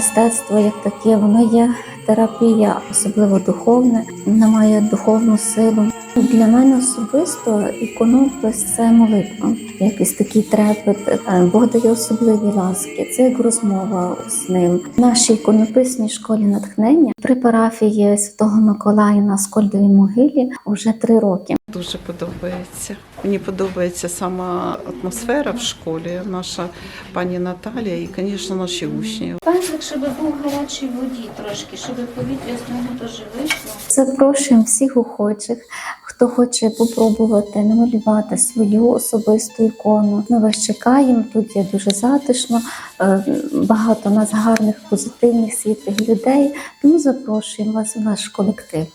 Мистецтво як таке, воно є терапія, особливо духовне, воно має духовну силу. Для мене особисто іконоплес це молитва, якийсь такий трепет. Е, Бог дає особливі ласки. Це як розмова з ним. В нашій іконописній школі натхнення при парафії Святого Миколая на Скольдовій могилі вже три роки. Дуже подобається. Мені подобається сама атмосфера в школі, наша пані Наталія і, звісно, наші учні. Пензлик, щоб був в гарячій воді трошки, щоб повітря з нього теж вийшло. Запрошуємо всіх охочих, хто хоче попробувати намалювати свою особисту ікону. Ми вас чекаємо. Тут є дуже затишно, е, багато у нас гарних, позитивних, світлих людей. Тому запрошуємо вас у наш колектив.